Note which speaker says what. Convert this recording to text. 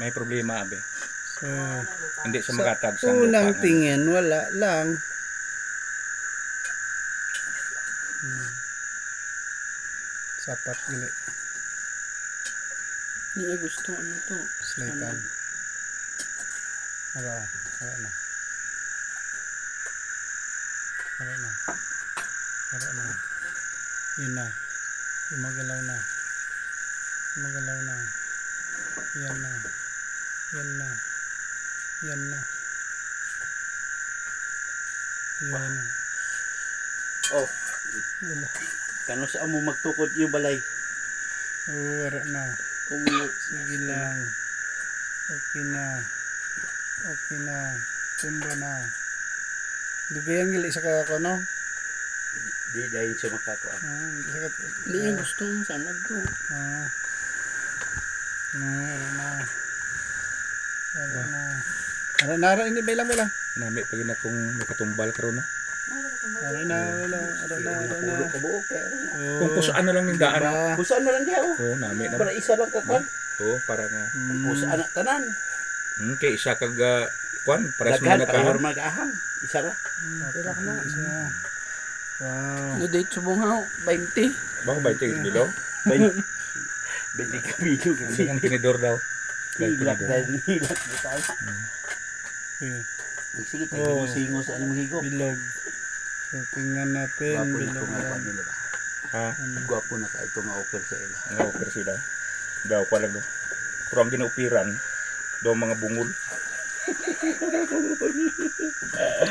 Speaker 1: May problema, abe.
Speaker 2: So,
Speaker 1: Hindi siya
Speaker 2: sa
Speaker 1: makatag sa
Speaker 2: unang
Speaker 1: lupa.
Speaker 2: tingin, wala lang. Hmm. Sapat gali.
Speaker 3: Hindi gusto ano to.
Speaker 2: Slitan. Wala, wala na. Wala na. Wala na. Yun na. Gumagalaw na. Gumagalaw na. Yan na. Yan na. Yan na. Yan na.
Speaker 4: Oh,
Speaker 2: Wala.
Speaker 4: kano sa mo magtukod yung balay.
Speaker 2: Oh, wala na.
Speaker 4: Umulot.
Speaker 2: Sige lang. Okay na. Okay na. Tumba na. Dugayan gali sa kako, no?
Speaker 4: Di dahil siya makakuha.
Speaker 2: Ah, sa kako.
Speaker 3: Hindi gusto ng sanag to.
Speaker 2: Ah. Nara na. Nara na. Nara, nara, hindi, may lang, may lang.
Speaker 1: Nami, pag na kung may katumbal karon na.
Speaker 2: Nara na, wala, nara na, nara na.
Speaker 4: Pulo ka buo, pero
Speaker 2: na.
Speaker 1: Kung pusaan na lang ng daan.
Speaker 4: Pusaan na lang diya, oh.
Speaker 1: Oo, nami na.
Speaker 4: Para isa lang kakan.
Speaker 1: Oo, oh, para nga.
Speaker 4: Pusaan na, tanan.
Speaker 1: Hmm, kay isa kag, kwan, pares
Speaker 4: mo
Speaker 1: na
Speaker 4: kaham.
Speaker 1: Daghan,
Speaker 4: kaham. Isa ra.
Speaker 2: Pila ka na. Wow.
Speaker 3: No date subong ha, 20.
Speaker 1: Bang 20 kilo?
Speaker 4: 20. Bending Camino kasi.
Speaker 1: Ang tinidor daw.
Speaker 4: Hilak dahil hilak mo
Speaker 2: tayo. Yeah.
Speaker 4: Sige, tayo
Speaker 2: oh.
Speaker 4: mo singo sa anong higo.
Speaker 2: Bilog. So, tingnan natin.
Speaker 4: Gwapo na ito nga nila ba?
Speaker 1: Ha?
Speaker 4: Gwapo na ka ito nga offer sa ila.
Speaker 1: Nga offer sila. Daw, palag daw. Pero ang ginaupiran, daw mga bungol.